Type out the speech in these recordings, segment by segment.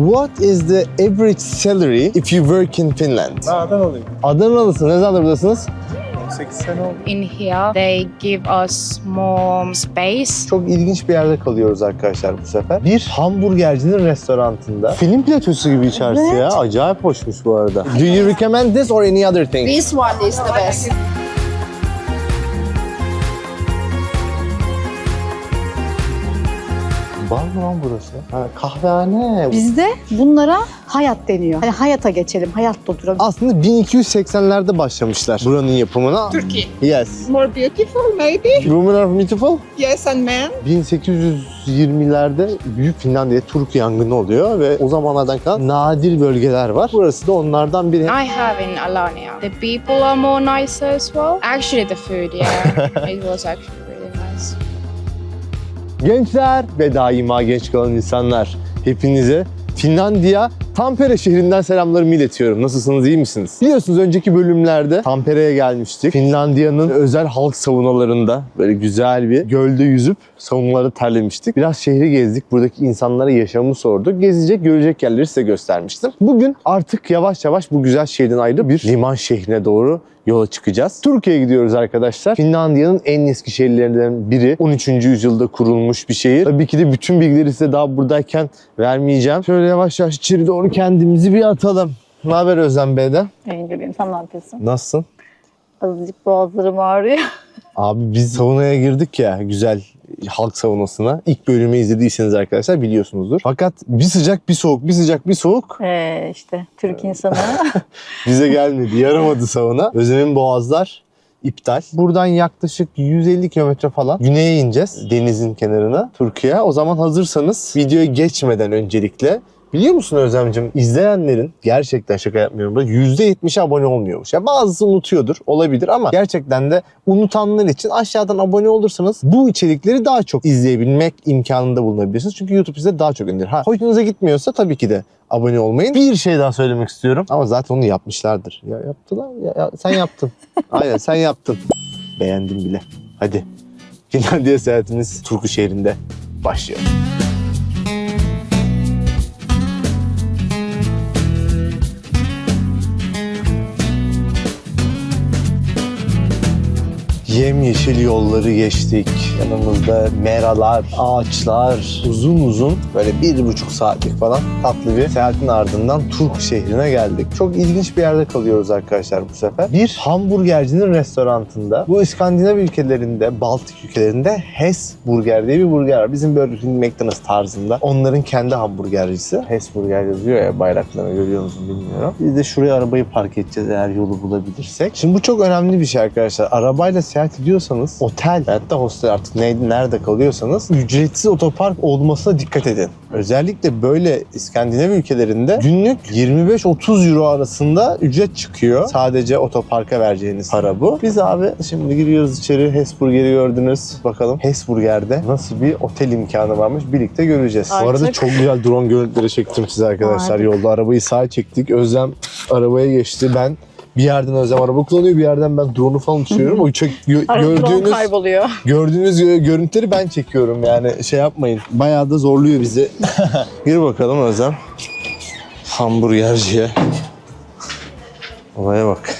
What is the average salary if you work in Finland? Ben Adanalıyım. Adanalısın. Ne zamandır buradasınız? 18 sene oldu. In here, they give us more space. Çok ilginç bir yerde kalıyoruz arkadaşlar bu sefer. Bir hamburgercinin restorantında. Film platosu gibi içerisi ya. Acayip hoşmuş bu arada. Do you recommend this or any other thing? This one is the best. Mı lan burası? Ha, kahvehane. Bizde bunlara hayat deniyor. Hani hayata geçelim, hayatta duralım. Aslında 1280'lerde başlamışlar buranın yapımına. Turkey. Yes. More beautiful maybe? Women are beautiful. Yes, and men? 1820'lerde Büyük Finlandiya Turku yangını oluyor ve o zamanlardan kalan nadir bölgeler var. Burası da onlardan biri. I have in Alania. The people are more nicer as well. Actually, the food, yeah, it was actually really nice. Gençler ve daima genç kalan insanlar hepinize Finlandiya Tampere şehrinden selamlarımı iletiyorum. Nasılsınız, iyi misiniz? Biliyorsunuz önceki bölümlerde Tampere'ye gelmiştik. Finlandiya'nın özel halk savunalarında böyle güzel bir gölde yüzüp savunaları terlemiştik. Biraz şehri gezdik. Buradaki insanlara yaşamı sorduk. Gezecek, görecek yerleri size göstermiştim. Bugün artık yavaş yavaş bu güzel şehrin ayrı bir liman şehrine doğru yola çıkacağız. Türkiye'ye gidiyoruz arkadaşlar. Finlandiya'nın en eski şehirlerinden biri. 13. yüzyılda kurulmuş bir şehir. Tabii ki de bütün bilgileri size daha buradayken vermeyeceğim. Şöyle yavaş yavaş içeri doğru kendimizi bir atalım. Ne haber Özlem Bey'den? En göreyim, sen ne yapıyorsun? Nasılsın? Azıcık boğazlarım ağrıyor. Abi biz savunaya girdik ya güzel halk savunasına. İlk bölümü izlediyseniz arkadaşlar biliyorsunuzdur. Fakat bir sıcak bir soğuk, bir sıcak bir soğuk Ee, işte Türk insanı. bize gelmedi. Yaramadı savuna. Özlem'in boğazlar iptal. Buradan yaklaşık 150 kilometre falan güneye ineceğiz. Denizin kenarına, Türkiye. O zaman hazırsanız videoya geçmeden öncelikle Biliyor musun Özlemciğim izleyenlerin gerçekten şaka yapmıyorum da %70'i abone olmuyormuş. Ya bazısı unutuyordur olabilir ama gerçekten de unutanlar için aşağıdan abone olursanız bu içerikleri daha çok izleyebilmek imkanında bulunabilirsiniz. Çünkü YouTube size daha çok indirir. Ha hoşunuza gitmiyorsa tabii ki de abone olmayın. Bir şey daha söylemek istiyorum ama zaten onu yapmışlardır. Ya yaptılar ya, ya sen yaptın. Aynen sen yaptın. Beğendim bile. Hadi. Finlandiya seyahatimiz Turku şehrinde başlıyor. Yemyeşil yolları geçtik. Yanımızda meralar, ağaçlar, uzun uzun böyle bir buçuk saatlik falan tatlı bir seyahatin ardından Turku şehrine geldik. Çok ilginç bir yerde kalıyoruz arkadaşlar bu sefer. Bir hamburgercinin restorantında. Bu İskandinav ülkelerinde, Baltık ülkelerinde Hess Burger diye bir burger var. Bizim Burger King, McDonald's tarzında. Onların kendi hamburgercisi. Hess Burger yazıyor ya bayraklarını görüyor musun bilmiyorum. Biz de şuraya arabayı park edeceğiz eğer yolu bulabilirsek. Şimdi bu çok önemli bir şey arkadaşlar. Arabayla seyahat ediyorsanız otel hatta hostel artık ne, nerede kalıyorsanız ücretsiz otopark olmasına dikkat edin. Özellikle böyle İskandinav ülkelerinde günlük 25-30 euro arasında ücret çıkıyor. Sadece otoparka vereceğiniz para bu. Biz abi şimdi giriyoruz içeri Hesburger'i gördünüz. Bakalım Hesburger'de nasıl bir otel imkanı varmış birlikte göreceğiz. Bu arada Artık- çok güzel drone görüntüleri çektim size arkadaşlar. Harika. Yolda arabayı sağa çektik. Özlem arabaya geçti. Ben bir yerden Özlem araba kullanıyor, bir yerden ben drone'u falan uçuruyorum. O çek, gö- gördüğünüz kayboluyor. gördüğünüz gö- görüntüleri ben çekiyorum yani şey yapmayın. Bayağı da zorluyor bizi. Gir bakalım Özlem. Hamburgerciye. Olaya bak.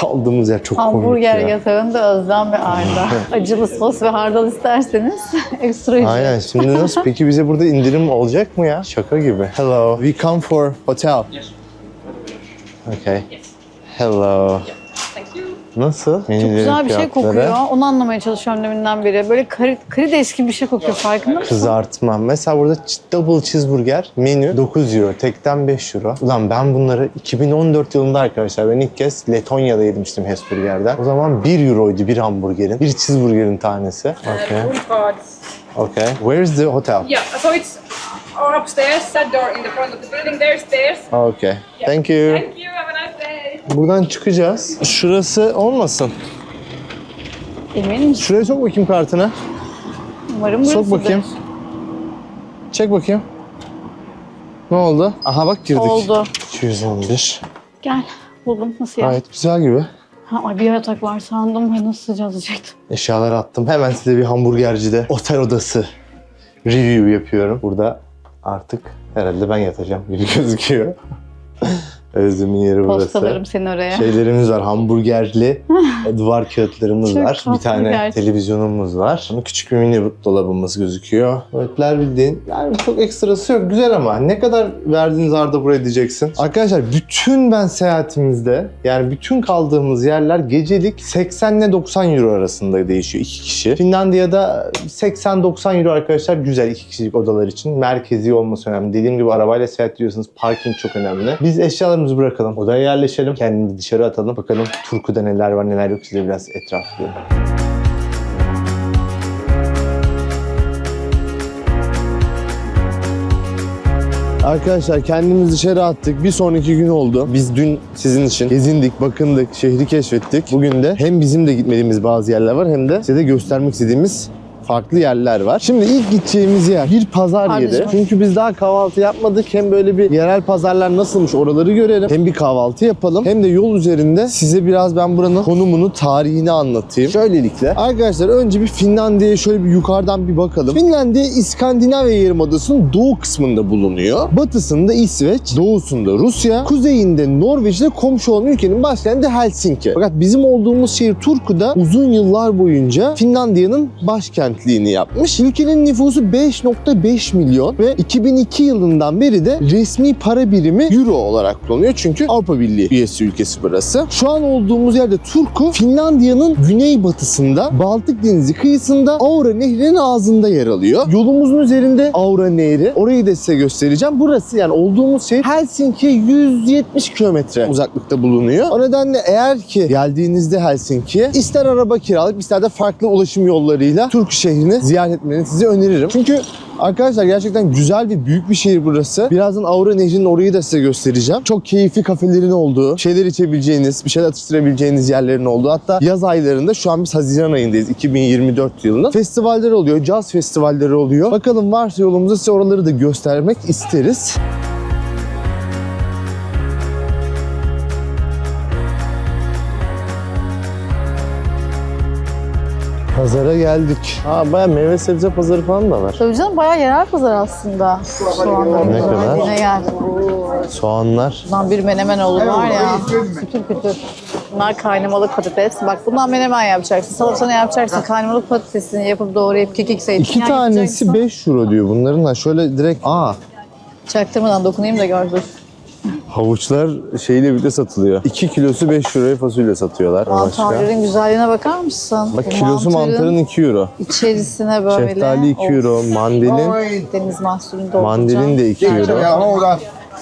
Kaldığımız yer çok Hamburger komik ya. yatağında Özlem ve Arda. Acılı sos ve hardal isterseniz ekstra ücret. Aynen. Şimdi nasıl? Peki bize burada indirim olacak mı ya? Şaka gibi. Hello. We come for hotel. Yes. Okay. Hello. Nasıl? Çok güzel bir şey kokuyor. Onu anlamaya çalışıyorum deminden beri. Böyle kari, karides gibi bir şey kokuyor farkında mısın? Kızartma. Mesela burada double cheeseburger menü 9 euro. Tekten 5 euro. Ulan ben bunları 2014 yılında arkadaşlar ben ilk kez Letonya'da yemiştim Hesburger'den. O zaman 1 euroydu bir hamburgerin. Bir cheeseburgerin tanesi. Okay. Okay. Where is the hotel? Yeah, so it's or upstairs, that door in the front of the building, there's stairs. Okay. Thank you. Thank you, have a nice day. Buradan çıkacağız. Şurası olmasın. Emin misin? Şuraya sok bakayım kartını. Umarım Sok burasıdır. bakayım. Çek bakayım. Ne oldu? Aha bak girdik. Oldu. 211. Gel. Buldum. Nasıl ya? Gayet güzel gibi. Ha, bir yatak var sandım. Nasıl sıcak diyecektim. Eşyaları attım. Hemen size bir hamburgercide otel odası review yapıyorum. Burada artık herhalde ben yatacağım gibi gözüküyor. Özlem'in yeri burası. Postalarım seni oraya. Şeylerimiz var. Hamburgerli duvar kağıtlarımız Çok var. Bir tane gerçekten. televizyonumuz var. Sonra küçük bir mini dolabımız gözüküyor. Tuvaletler bildiğin. Yani çok ekstrası yok. Güzel ama ne kadar verdiğiniz arda buraya diyeceksin. Arkadaşlar bütün ben seyahatimizde yani bütün kaldığımız yerler gecelik 80 ile 90 euro arasında değişiyor iki kişi. Finlandiya'da 80-90 euro arkadaşlar güzel iki kişilik odalar için. Merkezi olması önemli. Dediğim gibi arabayla seyahat ediyorsanız parking çok önemli. Biz eşyalarımızı bırakalım. Odaya yerleşelim. Kendimizi dışarı atalım. Bakalım Turku'da neler var neler yok size biraz etraflı. Arkadaşlar kendimizi dışarı attık. Bir sonraki gün oldu. Biz dün sizin için gezindik, bakındık, şehri keşfettik. Bugün de hem bizim de gitmediğimiz bazı yerler var hem de size de göstermek istediğimiz farklı yerler var. Şimdi ilk gideceğimiz yer bir pazar yeri. Çünkü biz daha kahvaltı yapmadık. Hem böyle bir yerel pazarlar nasılmış oraları görelim. Hem bir kahvaltı yapalım. Hem de yol üzerinde size biraz ben buranın konumunu, tarihini anlatayım. Şöylelikle. Arkadaşlar önce bir Finlandiya'ya şöyle bir yukarıdan bir bakalım. Finlandiya İskandinavya Yarımadası'nın doğu kısmında bulunuyor. Batısında İsveç, doğusunda Rusya, kuzeyinde Norveç ile komşu olan ülkenin başkenti Helsinki. Fakat bizim olduğumuz şehir Turku'da uzun yıllar boyunca Finlandiya'nın başkentliğini yapmış. Ülkenin nüfusu 5.5 milyon ve 2002 yılından beri de resmi para birimi euro olarak kullanılıyor. Çünkü Avrupa Birliği üyesi ülkesi burası. Şu an olduğumuz yerde Turku, Finlandiya'nın güneybatısında, Baltık Denizi kıyısında, Aura Nehri'nin ağzında yer alıyor. Yolumuzun üzerinde Aura Nehri. Orayı da size göstereceğim. Burası yani olduğumuz şehir Helsinki'ye 170 kilometre uzaklıkta bulunuyor. O nedenle eğer ki geldiğinizde Helsinki'ye ister araba kiralayıp ister de farklı ulaşım yollarıyla Turku şehrini ziyaret etmeni size öneririm. Çünkü Arkadaşlar gerçekten güzel ve büyük bir şehir burası. Birazdan Aura Nehri'nin orayı da size göstereceğim. Çok keyifli kafelerin olduğu, şeyler içebileceğiniz, bir şeyler atıştırabileceğiniz yerlerin olduğu. Hatta yaz aylarında şu an biz Haziran ayındayız 2024 yılının. Festivaller oluyor, caz festivalleri oluyor. Bakalım varsa yolumuzda size oraları da göstermek isteriz. Pazara geldik. Aa baya meyve sebze pazarı falan da var. Tabii canım bayağı yerel pazar aslında. Soğanlar. Ne kadar? Yine gel. Soğanlar. Bundan bir menemen olur var ya. Kütür kütür. Bunlar kaynamalı patates. Bak bundan menemen yapacaksın. Salatanı yapacaksın. Kaynamalı patatesini yapıp doğrayıp kekik zeytinyağı İki tanesi yapacaksın. 5 euro diyor bunların. Ha şöyle direkt aa Çaktırmadan dokunayım da gör dur. Havuçlar şeyle birlikte satılıyor. 2 kilosu 5 euroya fasulye satıyorlar. Başka. Mantarların güzelliğine bakar mısın? Bak Bu kilosu mantarın 2 euro. içerisine böyle. Şeftali 2 Of. euro. Mandalin, Deniz mahsulünü dolduracağım. mandalin de 2 euro.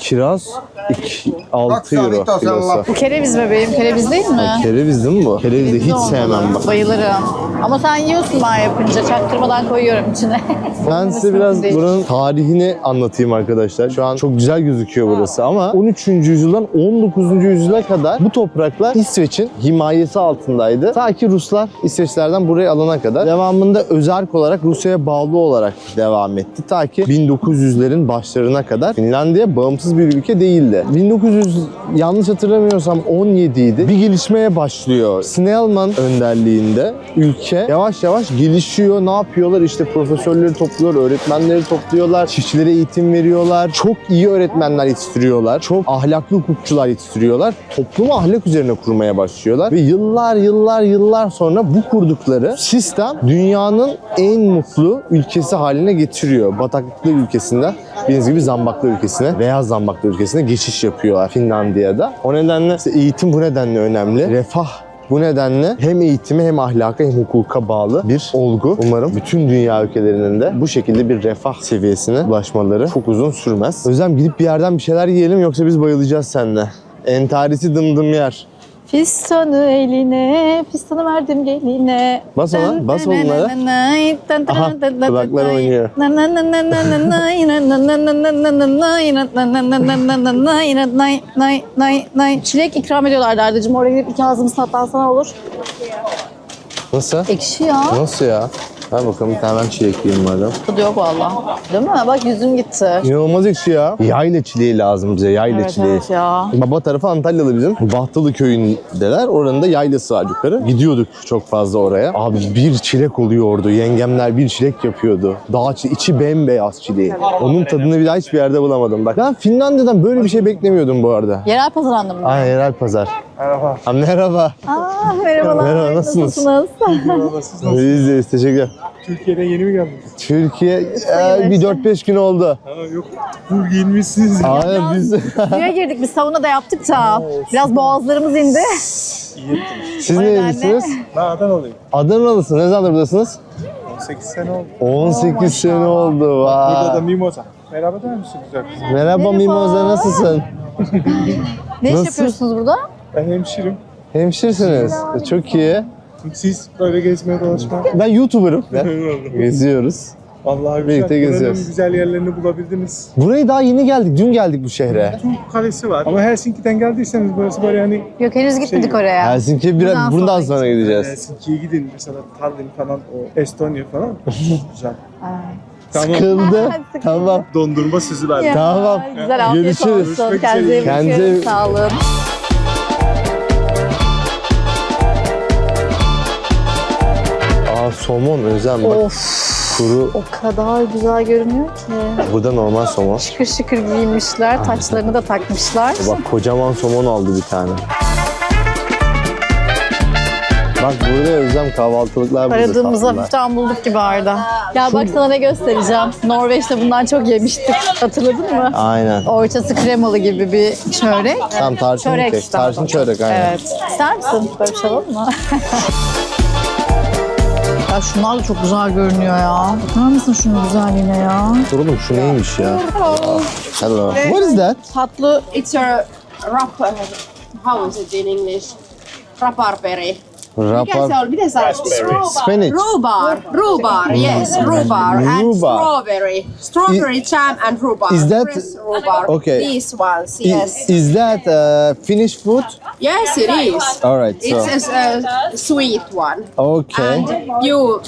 Kiraz 2, 6 euro kilosu. Bu kereviz bebeğim. Kereviz değil mi? Kereviz değil mi bu? Kereviz de hiç olmalı. sevmem bak. Bayılırım. Ama sen yiyorsun ben yapınca. Çaktırmadan koyuyorum içine. Ben size biraz Değil. buranın tarihini anlatayım arkadaşlar. Şu an çok güzel gözüküyor burası ama 13. yüzyıldan 19. yüzyıla kadar bu topraklar İsveç'in himayesi altındaydı. Ta ki Ruslar İsveçlerden burayı alana kadar. Devamında özerk olarak Rusya'ya bağlı olarak devam etti. Ta ki 1900'lerin başlarına kadar Finlandiya bağımsız bir ülke değildi. 1900 yanlış hatırlamıyorsam 17 idi. Bir gelişmeye başlıyor. Snellman önderliğinde ülke yavaş yavaş gelişiyor. Ne yapıyorlar? İşte profesörleri topluyor, öğretmenleri topluyorlar, çiftçilere eğitim veriyorlar. Çok iyi öğretmenler yetiştiriyorlar. Çok ahlaklı hukukçular yetiştiriyorlar. Toplumu ahlak üzerine kurmaya başlıyorlar. Ve yıllar yıllar yıllar sonra bu kurdukları sistem dünyanın en mutlu ülkesi haline getiriyor. Bataklıklı ülkesinden bildiğiniz gibi zambaklı ülkesine, beyaz zambaklı ülkesine geçiş yapıyorlar Finlandiya'da. O nedenle işte eğitim bu nedenle önemli. Refah bu nedenle hem eğitime hem ahlaka hem hukuka bağlı bir olgu. Umarım bütün dünya ülkelerinin de bu şekilde bir refah seviyesine ulaşmaları çok uzun sürmez. Özlem gidip bir yerden bir şeyler yiyelim yoksa biz bayılacağız seninle. Entarisi dımdım yer. Fistanı eline, fistanı verdim geline. Bas ona, bas onlara. Aha, kulaklar oynuyor. Çilek ikram ediyorlardı Arda'cığım. Oraya gidip iki ağzımız tatlansana olur. Nasıl? Ekşi ya. Nasıl ya? Ver bakalım bir tane ben çilek yiyeyim madem. Tadı yok valla. Değil mi? Bak yüzüm gitti. İnanılmaz ekşi ya. Yayla çileği lazım bize. Yayla Evet çileği. evet ya. Baba tarafı Antalyalı bizim. Bahtalı köyündeler. Oranın da yaylası var yukarı. Gidiyorduk çok fazla oraya. Abi bir çilek oluyordu. Yengemler bir çilek yapıyordu. Dağ çi- içi bembeyaz çileği. Onun tadını bir daha hiçbir yerde bulamadım. Bak ben Finlandiya'dan böyle bir şey beklemiyordum bu arada. Yerel pazar anlamında. Ay yerel pazar. Merhaba. Ha, merhaba. Aa, merhabalar. Merhaba, nasılsınız? Nasılsınız? İyiyiz iyiyiz. Teşekkürler. Türkiye'den yeni mi geldiniz? Türkiye e, bir 4-5 gün oldu. Ha yok. Full giyinmişsiniz. Aynen biz. Suya girdik biz sauna da yaptık da. Biraz boğazlarımız indi. İyi ettiniz. Siz nerelisiniz? Ben Adanalıyım. Adanalısınız. Ne zamandır buradasınız? 18 sene oldu. 18 sene oldu. Burada da Vay. Mimoza. Merhaba der misin güzel kızım? Merhaba Merhaba. Mimoza nasılsın? Ne iş Nasıl? yapıyorsunuz burada? Ben hemşirim. Hemşirsiniz. Çok iyi. Siz böyle gezmeye dolaşmaya. Ben YouTuber'ım. Geziyoruz. Vallahi güzel. Birlikte Buranın geziyoruz. güzel yerlerini bulabildiniz. Burayı daha yeni geldik. Dün geldik bu şehre. Turku Kalesi var. Ama Helsinki'den geldiyseniz burası böyle hani Yok henüz gitmedik Şey, oraya. Helsinki'ye biraz Bundan bundan sonra sonra gideceğiz. Helsinki'ye gidin. Mesela Tallinn falan, o Estonya falan. güzel. Ay. Tamam. Sıkıldı. tamam. Dondurma sizi verdim. Ya, Tamam. Güzel afiyet Görüşürüz. olsun. Kendinize iyi bakın. Kendinize- Sağ olun. Somon Özlem bak. Of. Kuru. O kadar güzel görünüyor ki. Burada normal somon. Şıkır şıkır giyinmişler. Taçlarını da takmışlar. Bak kocaman somon aldı bir tane. Bak burada Özlem kahvaltılıklar burada Aradığımızı tatlılar. hafiften bulduk gibi Arda. Ya bak sana ne göstereceğim. Norveç'te bundan çok yemiştik. Hatırladın mı? Aynen. Ortası kremalı gibi bir çörek. Tam tarçın Çörek. Tarçın çörek aynen. Evet. İster misin? Böyle bir şey alalım mı? Ya şunlar da çok güzel görünüyor ya. Bakar mısın şunun güzelliğine ya? Dur oğlum şu neymiş ya? Hello. What is that? Tatlı It's a wrap. How is it in English? Raparperi. Mikä se Rapar. on? Miten sanotaan? Spinach. Rhubarb. Rhubarb, yes, rhubarb. And Rhubarb. strawberry. Strawberry jam and rhubarb. is that- Fresh rhubarb. Okay. These ones, I- yes. Is that uh, Finnish food? Yes, it is. All right. So. It's a, a sweet one. Okay. And you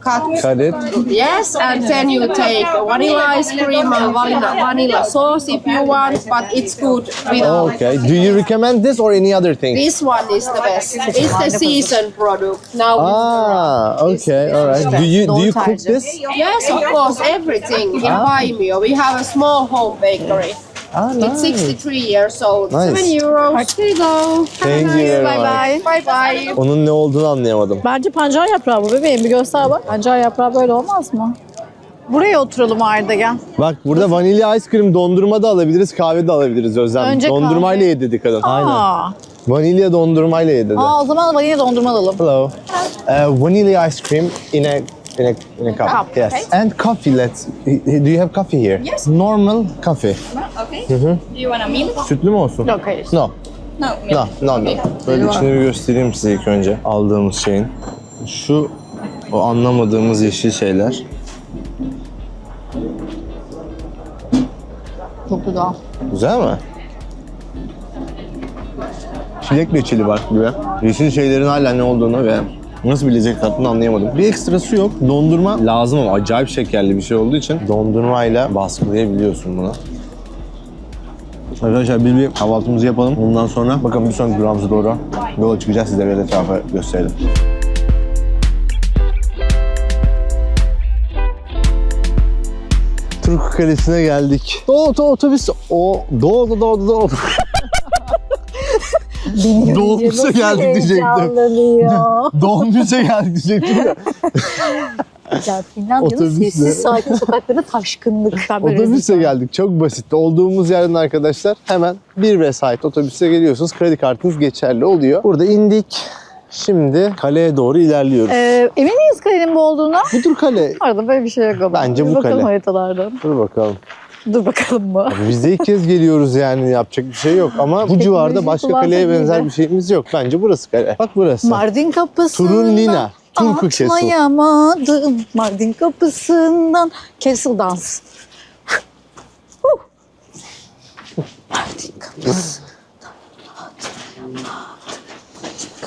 cut Cut it. Yes, and then you take vanilla ice cream and vanilla, vanilla sauce if you want, but it's good without. Okay. Do you recommend this or any other thing? This one is the best. It's the season product. Now Ah, okay. All right. Do you do you cook this? Yes, of course, everything in Paimio. We have a small home bakery. Ah, It's 63 years old. Nice. 7 euros. Here you go. Thank you very Bye bye. Bye bye. Onun ne olduğunu anlayamadım. Bence pancar yaprağı bu bebeğim. Bir göster bak. Pancar yaprağı böyle olmaz mı? Buraya oturalım Arda gel. Bak burada vanilya ice cream dondurma da alabiliriz, kahve de alabiliriz Özlem. Önce Dondurmayla kahve. ye dedi kadın. Aynen. Aa, Vanilya dondurmayla ye dedi. Aa o zaman vanilya dondurma alalım. Hello. Uh, vanilla ice cream in a in a in a cup. Cup, yes. okay. And coffee. Let's. Do you have coffee here? Yes. Normal coffee. Okay. Do you want a milk? Sütlü mü olsun? Yok hayır. No. No, milk. No, no, no. Böyle içini bir göstereyim size ilk önce aldığımız şeyin. Şu o anlamadığımız yeşil şeyler. Çok güzel. Güzel mi? Çilek reçeli var gibi. Yeşil şeylerin hala ne olduğunu ve nasıl bir lezzet kattığını anlayamadım. Bir ekstrası yok. Dondurma lazım ama acayip şekerli bir şey olduğu için dondurmayla baskılayabiliyorsun bunu. Arkadaşlar biz bir kahvaltımızı yapalım. Ondan sonra bakalım bir sonraki durağımıza doğru yola çıkacağız. Sizlere etrafı gösterelim. Turku Kalesi'ne geldik. Doğu otobüs. O doğdu doğdu doğdu. Dolmuşa geldik diyecektim. Dolmuşa geldik diyecektim ya. ya Finlandiya'nın Otobüsle. sessiz sakin sokaklarında taşkınlık. Otobüse geldik. Çok basit. Olduğumuz yerden arkadaşlar hemen bir vesait otobüse geliyorsunuz. Kredi kartınız geçerli oluyor. Burada indik. Şimdi kaleye doğru ilerliyoruz. Ee, emin miyiz kalenin bu olduğuna? Budur kale. Arada böyle bir şey yok ama. Bence Bir bu bakalım kale. haritalardan. Dur bakalım. Dur bakalım mı? Biz de ilk kez geliyoruz yani yapacak bir şey yok. Ama bu civarda başka kaleye benzer bir şeyimiz yok. Bence burası kale. Bak burası. Mardin kapısından Turunlina. Turku Castle. atlayamadım. Mardin kapısından Castle dans. Mardin kapısından atlayamadım.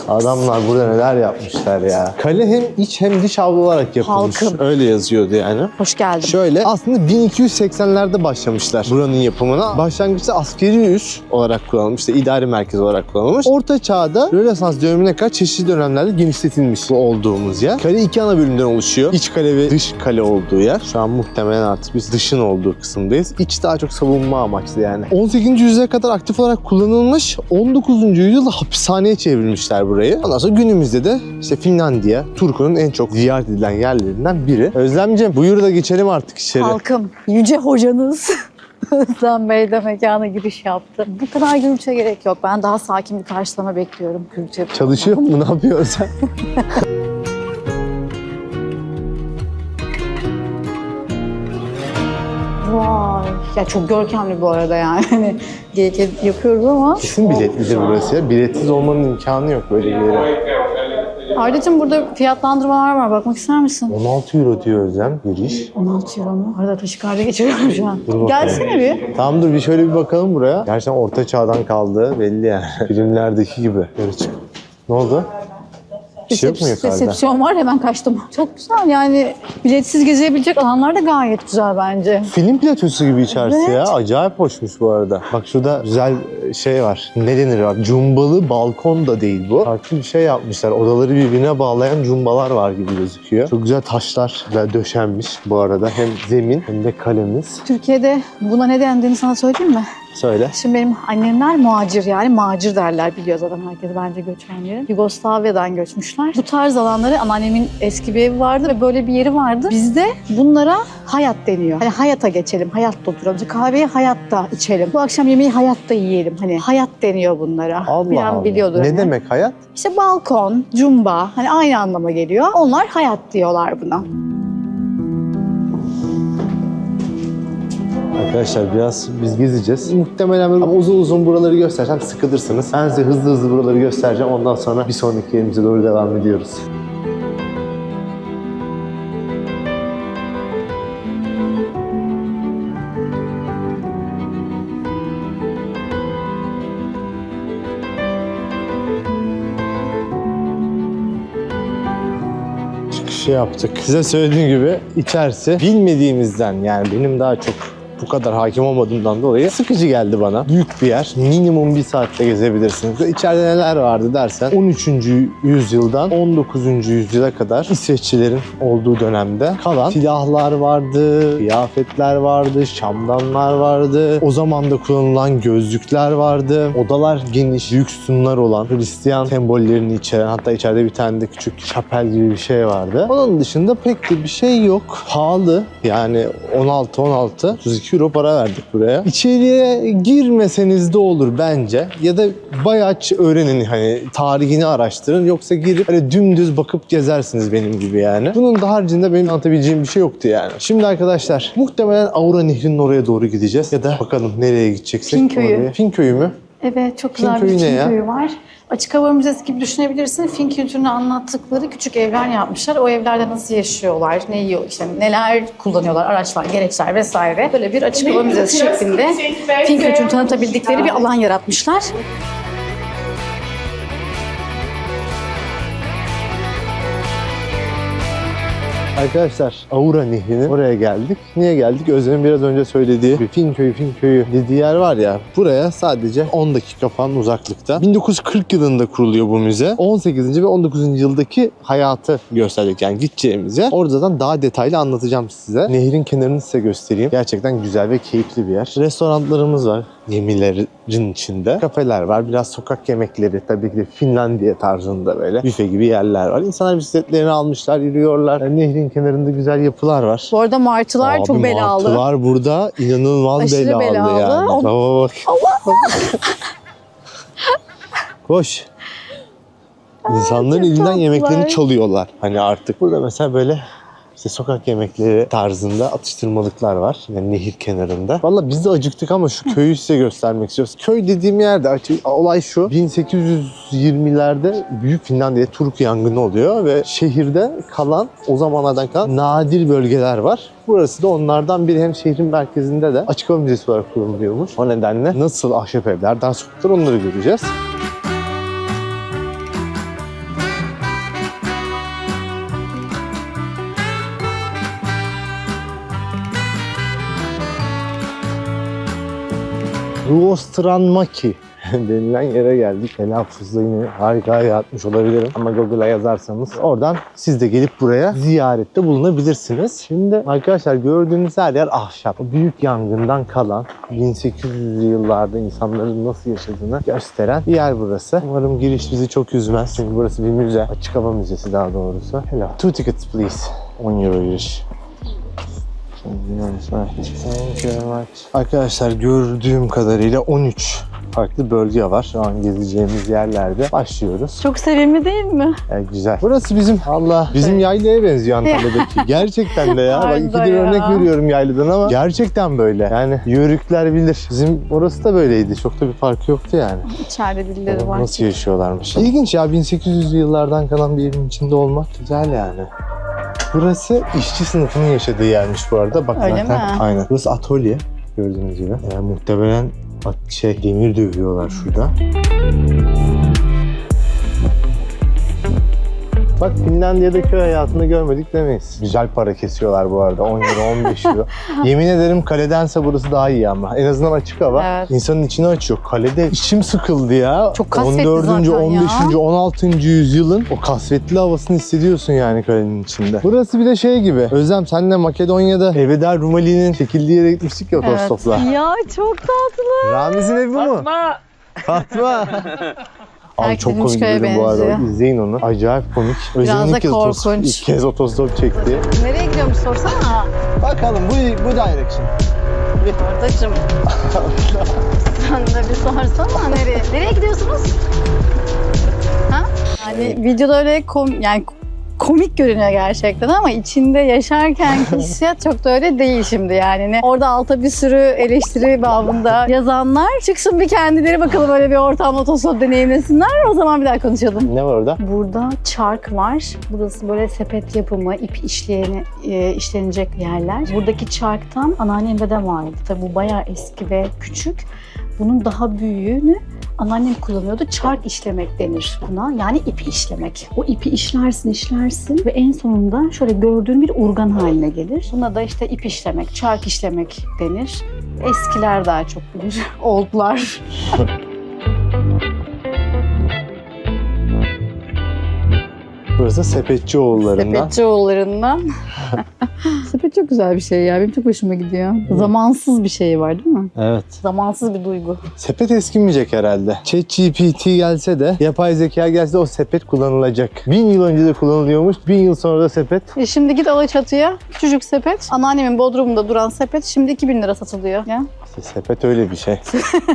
Adamlar burada neler yapmışlar ya. Kale hem iç hem dış avlu olarak yapılmış. Halkım. Öyle yazıyordu yani. Hoş geldin. Şöyle aslında 1280'lerde başlamışlar buranın yapımına. Başlangıçta askeri üs olarak kullanılmış, işte idari merkez olarak kullanılmış. Orta çağda Rönesans dönemine kadar çeşitli dönemlerde genişletilmiş olduğumuz yer. Kale iki ana bölümden oluşuyor. İç kale ve dış kale olduğu yer. Şu an muhtemelen artık biz dışın olduğu kısımdayız. İç daha çok savunma amaçlı yani. 18. yüzyıla kadar aktif olarak kullanılmış. 19. yüzyılda hapishaneye çevirmişler burayı. Ondan sonra günümüzde de işte Finlandiya, Turku'nun en çok ziyaret edilen yerlerinden biri. Özlemciğim buyur da geçelim artık içeri. Halkım, yüce hocanız Özlem Bey de mekana giriş yaptı. Bu kadar gürültüye gerek yok. Ben daha sakin bir karşılama bekliyorum. Gürültü. Çalışıyor mu? Ne yapıyorsun sen? Ya çok görkemli bu arada yani. Hani geyik yapıyoruz ama. Kesin biletlidir burası ya. Biletsiz olmanın imkanı yok böyle bir yere. Ardacığım burada fiyatlandırmalar var. Bakmak ister misin? 16 euro diyor Özlem giriş. 16 euro mu? Arada taşikarda geçiriyorum şu an. Dur bakalım. Gelsene bir. Tamam dur bir şöyle bir bakalım buraya. Gerçekten orta çağdan kaldı belli yani. Filmlerdeki gibi. Böyle çık. Ne oldu? Bir şey yok mu yukarıda? Resepsiyon var hemen kaçtım. Çok güzel yani biletsiz gezebilecek alanlar da gayet güzel bence. Film platosu gibi içerisi Evet. ya. Acayip hoşmuş bu arada. Bak şurada güzel şey var. Ne denir bak? Cumbalı balkon da değil bu. Farklı bir şey yapmışlar. Odaları birbirine bağlayan cumbalar var gibi gözüküyor. Çok güzel taşlar güzel döşenmiş bu arada. Hem zemin hem de kalemiz. Türkiye'de buna ne dendiğini sana söyleyeyim mi? Söyle. Şimdi benim annemler muhacir yani macir derler biliyor zaten herkes bence göçmenleri. Yugoslavya'dan göçmüşler. Bu tarz alanları anneannemin eski bir evi vardı ve böyle bir yeri vardı. Bizde bunlara hayat deniyor. Hani hayata geçelim, hayatta oturalım. Kahveyi hayatta içelim. Bu akşam yemeği hayatta yiyelim. Hani hayat deniyor bunlara. Allah Bilen Allah. biliyordur. Ne hani. demek hayat? İşte balkon, cumba hani aynı anlama geliyor. Onlar hayat diyorlar buna. Arkadaşlar biraz biz gezeceğiz. Muhtemelen ama uzun uzun buraları göstersem sıkılırsınız. Ben size hızlı hızlı buraları göstereceğim. Ondan sonra bir sonraki yerimize doğru devam ediyoruz. çıkışı yaptık. Size söylediğim gibi içerisi bilmediğimizden yani benim daha çok bu kadar hakim olmadığımdan dolayı sıkıcı geldi bana. Büyük bir yer. Minimum bir saatte gezebilirsiniz. İçeride neler vardı dersen 13. yüzyıldan 19. yüzyıla kadar İsveççilerin olduğu dönemde kalan silahlar vardı, kıyafetler vardı, şamdanlar vardı. O zaman da kullanılan gözlükler vardı. Odalar geniş, büyük sütunlar olan Hristiyan sembollerini içeren hatta içeride bir tane de küçük şapel gibi bir şey vardı. Onun dışında pek de bir şey yok. Pahalı yani 16-16 32 euro para verdik buraya. İçeriye girmeseniz de olur bence. Ya da bayağı öğrenin hani tarihini araştırın. Yoksa girip hani dümdüz bakıp gezersiniz benim gibi yani. Bunun da haricinde benim anlatabileceğim bir şey yoktu yani. Şimdi arkadaşlar muhtemelen Aura Nehri'nin oraya doğru gideceğiz. Ya da bakalım nereye gideceksek. Finköy'ü. Finköy'ü mü? Evet çok güzel bir ne Fin ya? köyü var. Açık hava müzesi gibi düşünebilirsin. Fin kültürünü anlattıkları küçük evler yapmışlar. O evlerde nasıl yaşıyorlar, ne yiyor, işte neler kullanıyorlar, araçlar, gereçler vesaire. Böyle bir açık hava müzesi şeklinde Fin kültürünü tanıtabildikleri bir alan yaratmışlar. Arkadaşlar Aura Nehri'nin oraya geldik. Niye geldik? Özlem'in biraz önce söylediği bir Fin köyü, Fin köyü dediği yer var ya. Buraya sadece 10 dakika falan uzaklıkta. 1940 yılında kuruluyor bu müze. 18. ve 19. yıldaki hayatı gösterdik yani gideceğimiz yer. Oradan daha detaylı anlatacağım size. Nehrin kenarını size göstereyim. Gerçekten güzel ve keyifli bir yer. Restoranlarımız var gemilerin içinde. Kafeler var. Biraz sokak yemekleri. Tabii ki de Finlandiya tarzında böyle büfe gibi yerler var. İnsanlar bisikletlerini almışlar, yürüyorlar. Yani nehrin kenarında güzel yapılar var. Bu arada martılar Abi çok belalı. Martılar burada inanılmaz Aşırı belalı, belalı. yani. O- Baba bak. Koş. İnsanların elinden yemeklerini çalıyorlar. Hani artık burada mesela böyle işte sokak yemekleri tarzında atıştırmalıklar var. Yani nehir kenarında. Valla biz de acıktık ama şu köyü size göstermek istiyoruz. Köy dediğim yerde açı- olay şu. 1820'lerde Büyük Finlandiya Turku yangını oluyor ve şehirde kalan o zamanlardan kalan nadir bölgeler var. Burası da onlardan biri hem şehrin merkezinde de açık hava müzesi olarak kullanılıyormuş. O nedenle nasıl ahşap evler, dar sokaklar onları göreceğiz. Ruostranmaki denilen yere geldik. Telaffuzda yine harika yapmış olabilirim. Ama Google'a yazarsanız oradan siz de gelip buraya ziyarette bulunabilirsiniz. Şimdi arkadaşlar gördüğünüz her yer ahşap. O büyük yangından kalan 1800'lü yıllarda insanların nasıl yaşadığını gösteren bir yer burası. Umarım giriş bizi çok üzmez. Çünkü burası bir müze. Açık hava müzesi daha doğrusu. Hello. Two tickets please. 10 euro giriş. Arkadaşlar gördüğüm kadarıyla 13 farklı bölge var. Şu an gezeceğimiz yerlerde başlıyoruz. Çok sevimli değil mi? Evet, güzel. Burası bizim Allah bizim yaylaya benziyor Antalya'daki. Gerçekten de ya. Bak ikidir ya. örnek veriyorum yayladan ama gerçekten böyle. Yani yörükler bilir. Bizim orası da böyleydi. Çok da bir farkı yoktu yani. İçeride birileri var. Nasıl yaşıyorlarmış. İlginç ya 1800'lü yıllardan kalan bir evin içinde olmak güzel yani. Burası işçi sınıfının yaşadığı yermiş bu arada. Bak Öyle zaten mi? aynen. Burası atölye gördüğünüz gibi. Yani muhtemelen at- şey demir dövüyorlar şurada. Bak Finlandiya'da köy hayatını görmedik demeyiz. Güzel para kesiyorlar bu arada. 10 euro, 15 euro. Yemin ederim kaledense burası daha iyi ama. En azından açık hava. Evet. İnsanın içini açıyor. Kalede içim sıkıldı ya. Çok kasvetli 14. zaten 15. ya. 16. yüzyılın o kasvetli havasını hissediyorsun yani kalenin içinde. Burası bir de şey gibi. Özlem senle Makedonya'da Evedar Rumeli'nin çekildiği yere gitmiştik ya otostopla. Ya çok tatlı. Ramiz'in evi bu mu? Fatma. Fatma. Abi çok komik dedim bu arada. İzleyin onu. Acayip komik. Biraz da korkunç. ilk kez otostop çekti. Nereye gidiyormuş sorsana. Bakalım bu, bu direction. Ardacığım. Sen de bir sorsana nereye? Nereye gidiyorsunuz? Ha? Yani videoda öyle kom yani komik görünüyor gerçekten ama içinde yaşarken hissiyat çok da öyle değil şimdi yani. Ne- Orada alta bir sürü eleştiri babında yazanlar çıksın bir kendileri bakalım öyle bir ortamda otostop deneyimlesinler o zaman bir daha konuşalım. Ne var orada? Burada çark var. Burası böyle sepet yapımı, ip işleyeni, e, işlenecek yerler. Buradaki çarktan anneannemde de vardı. Tabii bu bayağı eski ve küçük. Bunun daha büyüğünü anneannem kullanıyordu. Çark işlemek denir buna. Yani ipi işlemek. O ipi işlersin, işlersin ve en sonunda şöyle gördüğün bir urgan haline gelir. Buna da işte ip işlemek, çark işlemek denir. Eskiler daha çok bilir. Oldlar. Burası Sepetçi oğullarından. Sepetçioğullarından. Sepet çok güzel bir şey ya. Benim çok hoşuma gidiyor. Zamansız bir şey var değil mi? Evet. Zamansız bir duygu. Sepet eskimeyecek herhalde. ChatGPT gelse de, yapay zeka gelse de o sepet kullanılacak. Bin yıl önce de kullanılıyormuş, bin yıl sonra da sepet. E şimdi git Alaçatı'ya küçücük sepet. Anneannemin bodrumunda duran sepet şimdi 2000 lira satılıyor. Ya. İşte sepet öyle bir şey.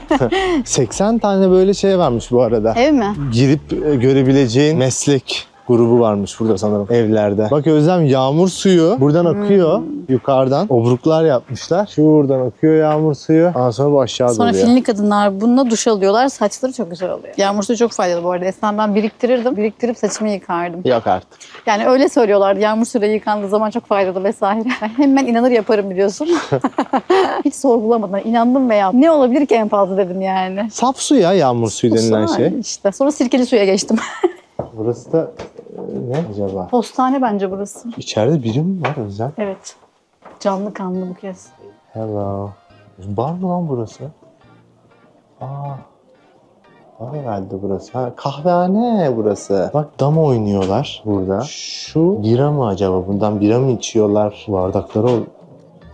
80 tane böyle şey varmış bu arada. Ev mi? Girip e, görebileceğin meslek grubu varmış burada sanırım evlerde. Bak Özlem yağmur suyu buradan akıyor yukarıdan. Obruklar yapmışlar. Şuradan akıyor yağmur suyu. Ondan sonra bu aşağı Sonra doluyor. filmli kadınlar bununla duş alıyorlar. Saçları çok güzel oluyor. Yağmur suyu çok faydalı bu arada. Eskiden ben biriktirirdim. Biriktirip saçımı yıkardım. Yok artık. Yani öyle söylüyorlardı. Yağmur suyuyla yıkandığı zaman çok faydalı vesaire. Hemen inanır yaparım biliyorsun. Hiç sorgulamadan inandım ve yaptım. Ne olabilir ki en fazla dedim yani. Saf su ya yağmur suyu denilen şey. işte. Sonra sirkeli suya geçtim. Burası da ne acaba? Postane bence burası. İçeride biri mi var Özlem? Evet. Canlı kanlı bu kez. Hello. Bar mı lan burası? Aa. Bar herhalde burası. Ha, kahvehane burası. Bak dam oynuyorlar burada. Şu bira mı acaba? Bundan bira mı içiyorlar? Bardakları ol...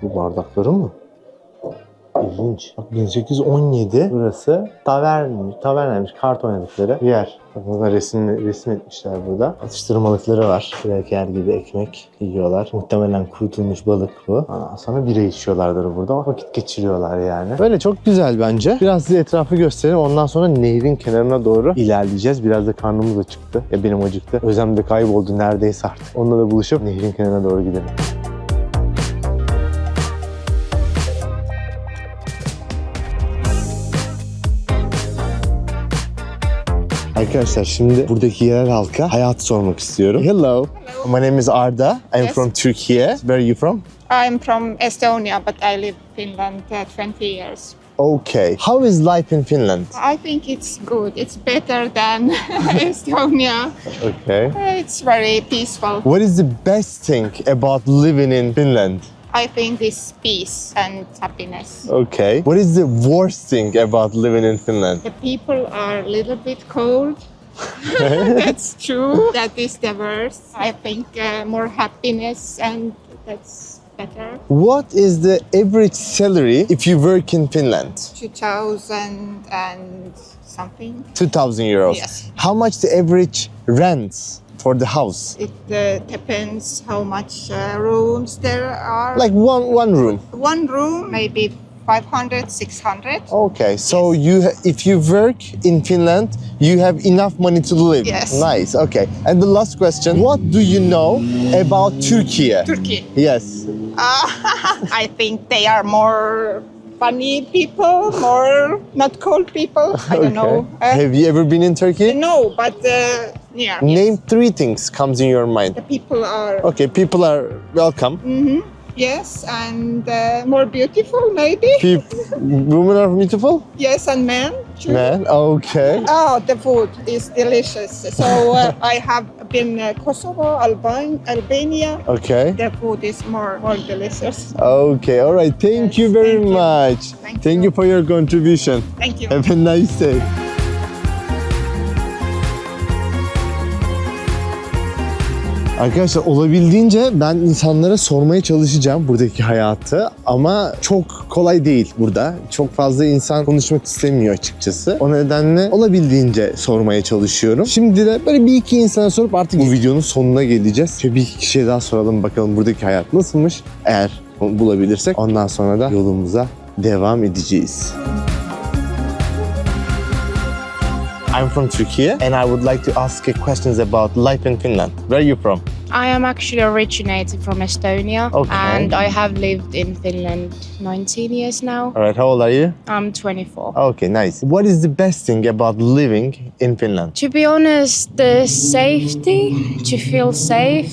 Bu bardakları mı? İlginç. Bak 1817 burası tavernmiş, tavernaymış, kart oynadıkları bir yer. Burada resim, resim etmişler burada. Atıştırmalıkları var. Kraker gibi ekmek yiyorlar. Muhtemelen kurutulmuş balık bu. Ondan sonra bira içiyorlardır burada. Vakit geçiriyorlar yani. Böyle çok güzel bence. Biraz size etrafı göstereyim. Ondan sonra nehrin kenarına doğru ilerleyeceğiz. Biraz da karnımız acıktı. Ya benim acıktı. Özlem de kayboldu neredeyse artık. Onunla da buluşup nehrin kenarına doğru gidelim. Arkadaşlar şimdi buradaki yerel halka hayat sormak istiyorum. Hello. My name is Arda. I'm Yes. from Turkey. Where are you from? I'm from Estonia, but I live in Finland uh, 20 years. Okay. How is life in Finland? I think it's good. It's better than Estonia. Okay. It's very peaceful. What is the best thing about living in Finland? I think this peace and happiness. Okay. What is the worst thing about living in Finland? The people are a little bit cold. that's true. That is the worst. I think uh, more happiness and that's better. What is the average salary if you work in Finland? 2000 and something. 2000 euros. Yes. How much the average rents for the house? It uh, depends how much uh, rooms there are. Like one one room. one room, maybe 500, 600. Okay, so you if you work in Finland, you have enough money to live. Yes. Nice. Okay. And the last question, what do you know about Turkey? Turkey. Yes. Uh, I think they are more funny people, more not cold people. I don't know. Uh, have you ever been in Turkey? no, but uh, yeah. Name three things comes in your mind. The people are Okay, people are welcome. Mm-hmm. yes and uh, more beautiful maybe. People, women are beautiful. yes, and men. too. Man, okay. Oh, the food is delicious. So uh, I have been uh, Kosovo, Alban- Albania. Okay. The food is more more delicious. Okay, all right. Thank Yes, you very thank you. much. Thank Thank you. you for your contribution. Thank you. Have a nice day. Arkadaşlar olabildiğince ben insanlara sormaya çalışacağım buradaki hayatı ama çok kolay değil burada. Çok fazla insan konuşmak istemiyor açıkçası. O nedenle olabildiğince sormaya çalışıyorum. Şimdi de böyle bir iki insana sorup artık bu videonun sonuna geleceğiz. Şöyle bir iki kişiye daha soralım bakalım buradaki hayat nasılmış. Eğer bulabilirsek ondan sonra da yolumuza devam edeceğiz. I'm from Turkey and I would like to ask you questions about life in Finland. Where are you from? I am actually originated from Estonia Okay. and I have lived in Finland 19 years now. All right, how old are you? I'm 24. Okay, nice. What is the best thing about living in Finland? To be honest, the safety, to feel safe,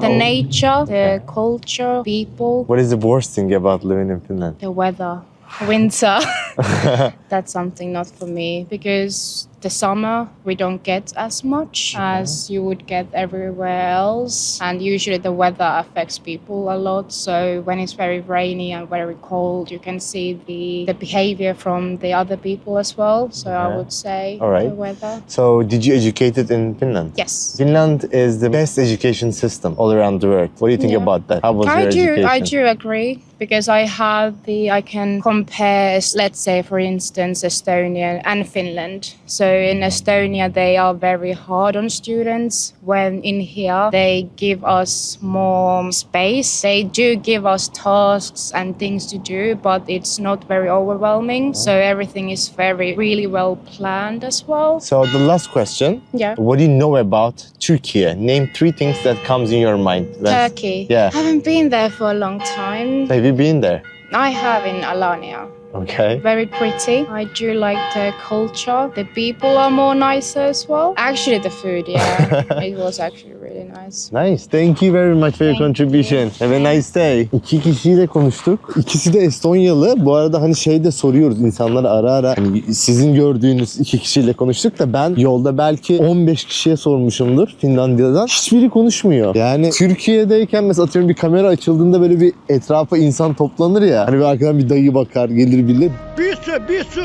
the oh. nature, the culture, people, What is the worst thing about living in Finland? the weather, winter. That's something not for me because the summer we don't get as much as you would get everywhere else and usually the weather affects people a lot so when it's very rainy and very cold you can see the the behavior from the other people as well so Okay. i would say All right. the weather So, did you educated in Finland? yes Finland is the best education system all around the world. What do you think Yeah. about that? How was I your do, education? I do agree because I have the I can compare, let's say, for instance, Estonia and Finland. So in Estonia, they are very hard on students. When in here, they give us more space. They do give us tasks and things to do, but it's not very overwhelming. So everything is very, really well planned as well. So, the last question. Yeah. What do you know about Turkey? Name three things that comes in your mind. That's- Turkey. Yeah. Haven't been there for a long time. Have you been there? I have in Alania. Okay. very pretty. I do like the culture. The people are more nicer as well. Actually, the food, yeah, it was actually really nice. Nice. Thank you very much for your Thank you. contribution. Have a nice day. İki kişiyle konuştuk. İkisi de Estonyalı. Bu arada hani şey de soruyoruz insanlara ara ara. Hani sizin gördüğünüz iki kişiyle konuştuk da ben yolda belki 15 kişiye sormuşumdur Finlandiya'dan. Hiçbiri konuşmuyor. Yani Türkiye'deyken mesela atıyorum bir kamera açıldığında böyle bir etrafa insan toplanır ya. Hani bir arkadan bir dayı bakar gelir bilir. Bir su, bir su.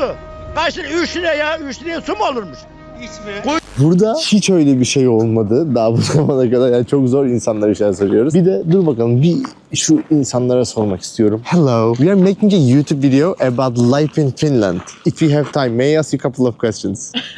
Kaç lira? Üç lira ya. Üç liraya su mu olurmuş? Burada hiç öyle bir şey olmadı daha bu zamana kadar. Yani çok zor insanlara bir şeyler soruyoruz. Bir de dur bakalım bir şu insanlara sormak istiyorum. Hello, we are making a YouTube video about life in Finland. If you have time, may I ask you a couple of questions?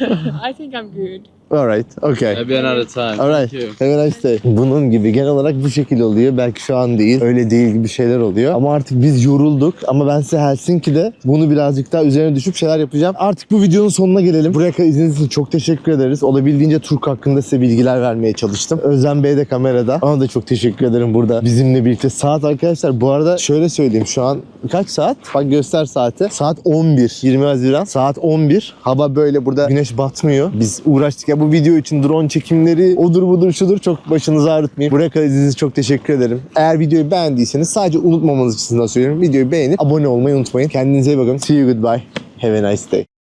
I think I'm good. Alright, okay. Maybe another time. Alright, Thank you. have a nice day. Bunun gibi genel olarak bu şekilde oluyor. Belki şu an değil, öyle değil gibi şeyler oluyor. Ama artık biz yorulduk. Ama ben size Helsinki'de bunu birazcık daha üzerine düşüp şeyler yapacağım. Artık bu videonun sonuna gelelim. Buraya kadar izlediğiniz için çok teşekkür ederiz. Olabildiğince Turk hakkında size bilgiler vermeye çalıştım. Özlem Bey de kamerada. Ona da çok teşekkür ederim burada bizimle birlikte. Saat arkadaşlar bu arada şöyle söyleyeyim şu an kaç saat? Bak göster saati. Saat 11. 20 Haziran. Saat 11. Hava böyle burada güneş batmıyor. Biz uğraştık ya bu video için drone çekimleri odur budur şudur çok başınızı ağrıtmayın. Buraya kadar çok teşekkür ederim. Eğer videoyu beğendiyseniz sadece unutmamanız için söylüyorum. Videoyu beğenip abone olmayı unutmayın. Kendinize iyi bakın. See you goodbye. Have a nice day.